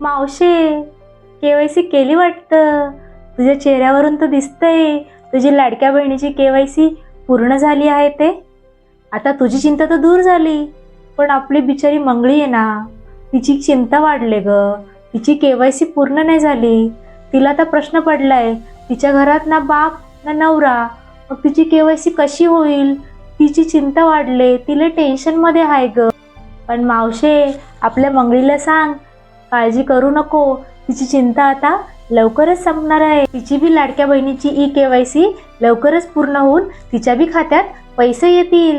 मावशे KYC केली वाटतं. तुझ्या चेहऱ्यावरून तर दिसतंय तुझी लाडक्या बहिणीची केवायसी पूर्ण झाली आहे ते. आता तुझी चिंता तर दूर झाली पण आपली बिचारी मंगळी आहे ना. तिची चिंता वाढले ग. तिची केवायसी पूर्ण नाही झाली. तिला तर प्रश्न पडलाय तिच्या घरात ना बाप ना नवरा. मग तिची केवायसी कशी होईल? तिची चिंता वाढले तिला टेन्शनमध्ये आहे ग. पण मावशे आपल्या मंगळीला सांग काळजी करू नको. तिची चिंता आता लवकरच संपणार आहे. तिची बी लाडक्या बहिणीची ई के वाय सी लवकरच पूर्ण होऊन तिच्या बी खात्यात पैसे येतील.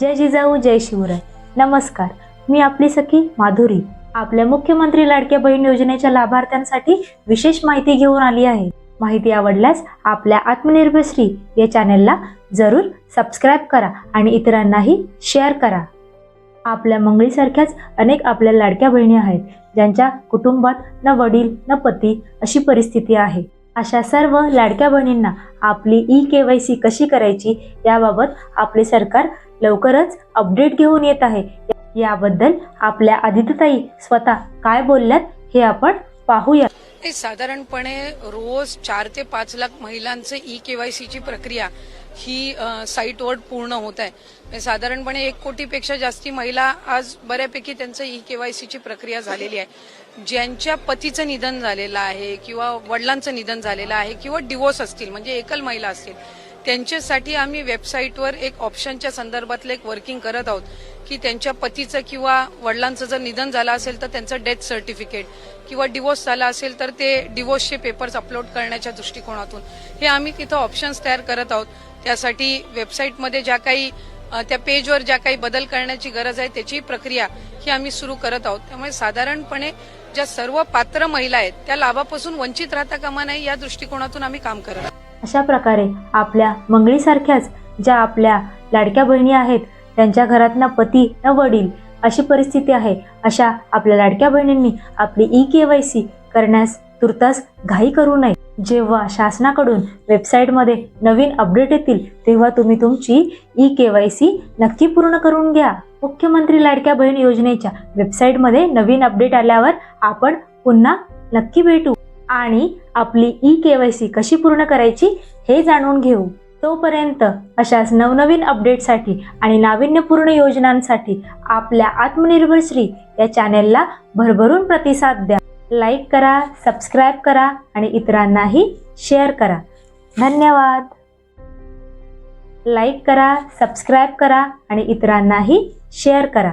जय जिजाऊ जय शिवराय. नमस्कार. मी आपली सखी माधुरी. आपल्या मुख्यमंत्री लाडक्या बहीण योजनेच्या लाभार्थ्यांसाठी विशेष माहिती घेऊन आली आहे. माहिती आवडल्यास आपल्या आत्मनिर्भर श्री या चॅनलला जरूर सबस्क्राईब करा आणि इतरांनाही शेअर करा. आपल्या मंगळीसारख्याच अनेक आपल्या लाडक्या बहिणी आहेत ज्यांच्या कुटुंबात न वडील न पती अशी परिस्थिती आहे. अशा सर्व लाडक्या बहिणींना आपली ई के वाय सी कशी करायची याबाबत आपले सरकार लवकरच अपडेट घेऊन येत आहे. याबद्दल आपल्या आदित्यताई स्वतः काय बोलल्यात हे आपण पाहूया. हे साधारणपणे रोज चार ते पाच लाख महिलांचं ई केवायसीची प्रक्रिया ही अ, साईटवर पूर्ण होत आहे. म्हणजे साधारणपणे एक कोटीपेक्षा जास्ती महिला आज बऱ्यापैकी त्यांचं ई केवायसीची प्रक्रिया झालेली आहे. ज्यांच्या पतीचं निधन झालेलं आहे किंवा वडिलांचं निधन झालेलं आहे किंवा डिवोर्स असतील म्हणजे एकल महिला असतील त्यांच्यासाठी आम्ही वेबसाईटवर एक ऑप्शनच्या संदर्भातलं एक वर्किंग करत आहोत. की त्यांच्या पतीचं किंवा वडिलांचं जर निधन झालं असेल तर त्यांचं डेथ सर्टिफिकेट किंवा डिवोर्स झाला असेल तर ते डिवोर्सचे पेपर्स अपलोड करण्याच्या दृष्टिकोनातून. हे आम्ही तिथं ऑप्शन्स तयार करत आहोत. त्यासाठी वेबसाईटमध्ये ज्या काही त्या पेजवर ज्या काही बदल करण्याची गरज आहे त्याची प्रक्रिया ही आम्ही सुरू करत आहोत. त्यामुळे साधारणपणे ज्या सर्व पात्र महिला आहेत त्या लाभापासून वंचित राहता कामा नये या दृष्टिकोनातून आम्ही काम करत आहोत. अशा प्रकारे आपल्या मंगळीसारख्याच ज्या आपल्या लाडक्या बहिणी आहेत त्यांच्या घरात ना पती न वडील अशी परिस्थिती आहे अशा आपल्या लाडक्या बहिणींनी आपली ई के वाय सी करण्यास तुर्तास घाई करू नये. जेव्हा शासनाकडून वेबसाईटमध्ये नवीन अपडेट येतील तेव्हा तुम्ही तुमची ई के वाय सी नक्की पूर्ण करून घ्या. मुख्यमंत्री लाडक्या बहीण योजनेच्या वेबसाईटमध्ये नवीन अपडेट आल्यावर आपण पुन्हा नक्की भेटू. आणि आपली ई के वाय सी कशी पूर्ण करायची हे जाणून घेऊ. तोपर्यंत अशाच नवनवीन अपडेटसाठी आणि नाविन्यपूर्ण योजनांसाठी आपल्या आत्मनिर्भर श्री या चॅनेलला भरभरून प्रतिसाद द्या. लाईक करा सबस्क्राईब करा आणि इतरांनाही शेअर करा. धन्यवाद. लाईक करा सबस्क्राईब करा आणि इतरांनाही शेअर करा.